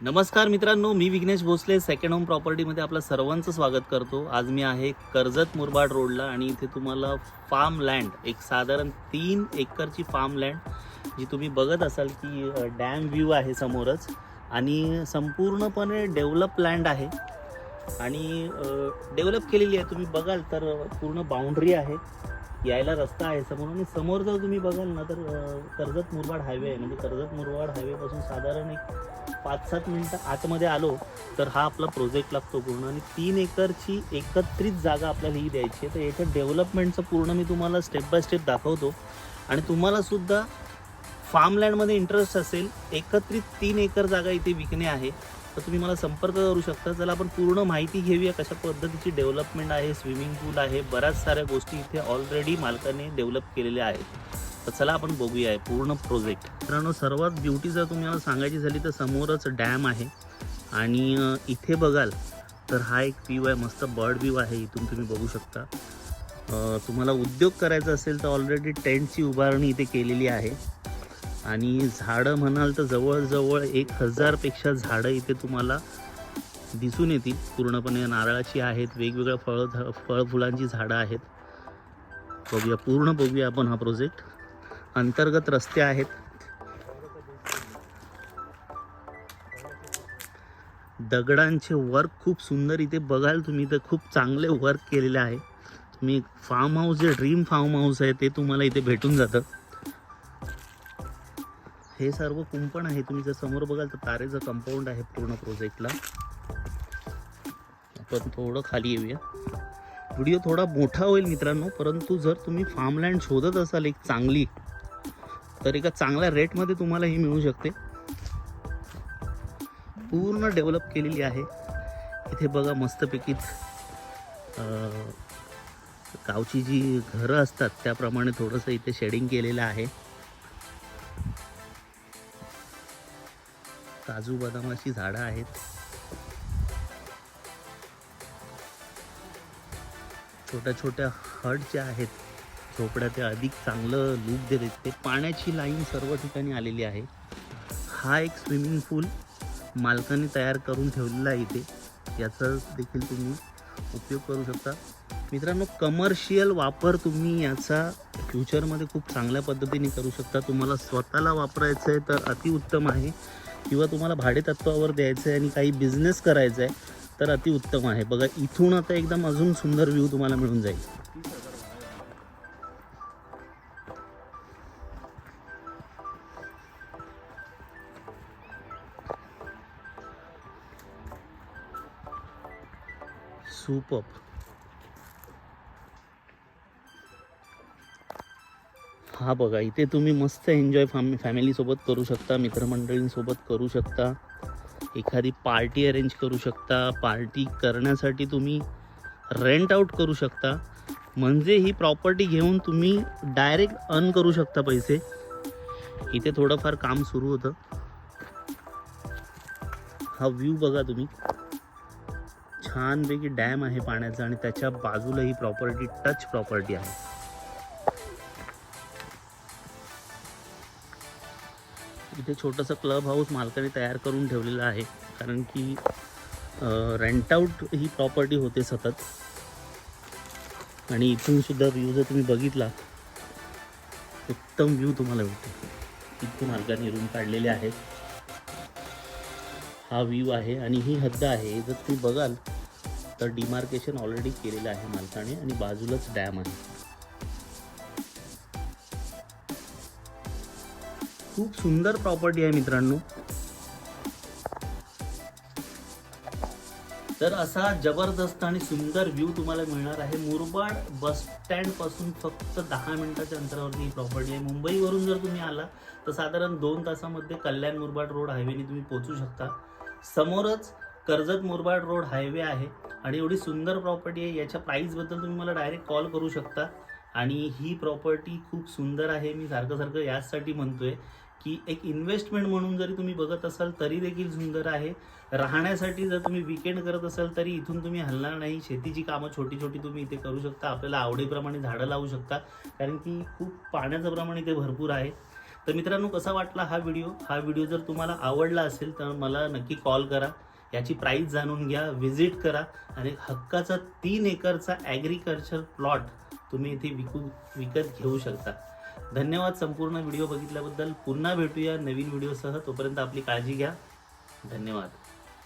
नमस्कार मित्रांनो मी विघ्नेश भोसले सेकंड होम प्रॉपर्टीमध्ये आपलं सर्वांचं स्वागत करतो. आज मी आहे कर्जत मुरबाड रोडला आणि इथे तुम्हाला फार्म लँड एक साधारण तीन एकरची फार्म लँड जी तुम्ही बघत असाल की डॅम व्ह्यू आहे समोरच. आणि संपूर्णपणे डेव्हलप लँड आहे. आणि डेव्हलप केलेली आहे. तुम्ही बघाल तर पूर्ण बाउंड्री आहे. यायला रस्ता आहे समोर आणि समोर जर तुम्ही बघाल ना तर कर्जत मुरबाड हायवे आहे. म्हणजे कर्जत मुरबाड हायवेपासून साधारण एक पाच सात मिनटं आतमध्ये आलो तर हा आपला प्रोजेक्ट लागतो पूर्ण. आणि तीन एकरची एकत्रित जागा आपल्याला ही द्यायची आहे. तर याच्या डेव्हलपमेंटचं पूर्ण मी तुम्हाला स्टेप बाय स्टेप दाखवतो. आणि तुम्हालासुद्धा फार्मलँडमध्ये इंटरेस्ट असेल एकत्रित तीन एकर जागा इथे विकणे आहे तर तुम्ही मला संपर्क करू शकता. चला आपण पूर्ण माहिती घेऊया कशा पद्धतीची डेव्हलपमेंट आहे स्विमिंग पूल आहे बऱ्याच साऱ्या गोष्टी इथे ऑलरेडी मालकाने डेव्हलप केलेल्या आहेत. तर चला आपण बघूया पूर्ण प्रोजेक्ट मित्रांनो सर्वात ब्युटी जर तुम्हाला सांगायची झाली तर समोरच डॅम आहे. आणि इथे बघाल तर हा एक व्ह्यू आहे मस्त बर्ड व्ह्यू आहे इथून तुम्ही बघू शकता. तुम्हाला उद्योग करायचा असेल तर ऑलरेडी टेंटची उभारणी इथे केलेली आहे. आणि झाडं म्हणाल तर जवळजवळ एक हजारपेक्षा झाडं इथे तुम्हाला दिसून येतील. पूर्णपणे नारळाची आहेत वेगवेगळ्या फळ झा फळ फुलांची झाडं आहेत. बघूया पूर्ण बघूया आपण हा प्रोजेक्ट अंतर्गत रस्ते आहेत. दगडांचे वर्क खूप सुंदर इथे बघाल तुम्ही तर खूप चांगले वर्क केलेले आहे. तुम्ही फार्म हाऊस जे ड्रीम फार्म हाऊस आहे ते तुम्हाला इथे भेटून जातं. हे सर्व कुंपण आहे तुम्ही जर समोर बघाल तर तारेचं कंपाऊंड आहे पूर्ण प्रोजेक्टला आपण थोडं खाली येऊया. व्हिडिओ थोडा मोठा होईल मित्रांनो परंतु जर तुम्ही फार्मलँड शोधत असाल एक चांगली तर एका चांगल्या रेटमध्ये तुम्हाला ही मिळू शकते. पूर्ण डेव्हलप केलेली आहे. इथे बघा मस्तपैकी गावची जी घरं असतात त्याप्रमाणे थोडंसं इथे शेडिंग केलेलं आहे. काजू बदामाची झाडं आहेत. छोट्या छोट्या हट ज्या आहेत झोपड्या ते अधिक चांगलं लूक देत ते पाण्याची लाईन सर्व ठिकाणी आलेली आहे. हा एक स्विमिंग पूल मालकाने तयार करून ठेवलेला आहे इथे. याचा देखील तुम्ही उपयोग करू शकता. मित्रांनो कमर्शियल वापर तुम्ही याचा फ्युचरमध्ये खूप चांगल्या पद्धतीने करू शकता. तुम्हाला स्वतःला वापरायचं आहे तर अतिउत्तम आहे. किंवा तुम्हाला भाडेतत्वावर द्यायचं आहे आणि काही बिझनेस करायचा आहे तर अतिउत्तम आहे. बघा इथून आता एकदम अजून सुंदर व्ह्यू तुम्हाला मिळून जाईल. सुपअप हा बघा इथे तुम्ही मस्त एन्जॉय फॅम फॅमिलीसोबत करू शकता मित्रमंडळींसोबत करू शकता एखादी पार्टी अरेंज करू शकता पार्टी करण्यासाठी तुम्ही रेंट आउट करू शकता. म्हणजे ही प्रॉपर्टी घेऊन तुम्ही डायरेक्ट अर्न करू शकता पैसे. इथे थोडंफार काम सुरू होतं. हा व्ह्यू बघा तुम्ही. छानपैकी डॅम आहे पाण्याचा आणि त्याच्या बाजूला ही प्रॉपर्टी टच प्रॉपर्टी आहे. इथे छोटंसं क्लब हाऊस मालकाने तयार करून ठेवलेलं आहे. कारण की रेंट आऊट ही प्रॉपर्टी होते सतत. आणि इथून सुद्धा व्ह्यू जर तुम्ही बघितला उत्तम व्ह्यू तुम्हाला भेटतो. इथे मालकाने रूम काढलेले आहेत. हा व्ह्यू आहे आणि ही हद्द आहे. जर तुम्ही बघाल तर डिमार्केशन ऑलरेडी केलेलं आहे मालकाने आणि बाजूलाच डॅम आहे. खूप सुंदर प्रॉपर्टी आहे मित्रांनो. तर असा जबरदस्त आणि सुंदर व्ह्यू तुम्हाला मिळणार आहे. मुरबाड बस स्टँडपासून फक्त दहा मिनिटाच्या अंतरावरती ही प्रॉपर्टी आहे. मुंबईवरून जर तुम्ही आला तर साधारण दोन तासामध्ये कल्याण मुरबाड रोड हायवेने तुम्ही पोहोचू शकता. समोरच कर्जत मुरबाड रोड हायवे आहे आणि एवढी सुंदर प्रॉपर्टी आहे. याच्या प्राईजबद्दल तुम्ही मला डायरेक्ट कॉल करू शकता. आणि ही प्रॉपर्टी खूप सुंदर आहे. मी सारखं सारखं याचसाठी म्हणतोय की एक इन्व्हेस्टमेंट म्हणून जरी तुम्ही बघत असाल तरी देखील सुंदर आहे. राहण्यासाठी जर तुम्ही विकेंड करत असाल तरी इथून तुम्ही हलणार नाही. शेतीची कामं छोटी छोटी तुम्ही इथे करू शकता. आपल्याला आवडीप्रमाणे झाडं लावू शकता. कारण की खूप पाण्याचं प्रमाण इथे भरपूर आहे. तर मित्रांनो कसा वाटला हा व्हिडिओ हा व्हिडिओ जर तुम्हाला आवडला असेल तर मला नक्की कॉल करा. याची प्राईस जाणून घ्या व्हिजिट करा आणि हक्काचा तीन एकरचा ॲग्रिकल्चर प्लॉट तुम्ही इथे विकू विकत घेऊ शकता. धन्यवाद संपूर्ण व्हिडिओ बघितल्याबद्दल. पुन्हा भेटूया नवीन व्हिडिओसह तोपर्यंत आपली काळजी घ्या. धन्यवाद.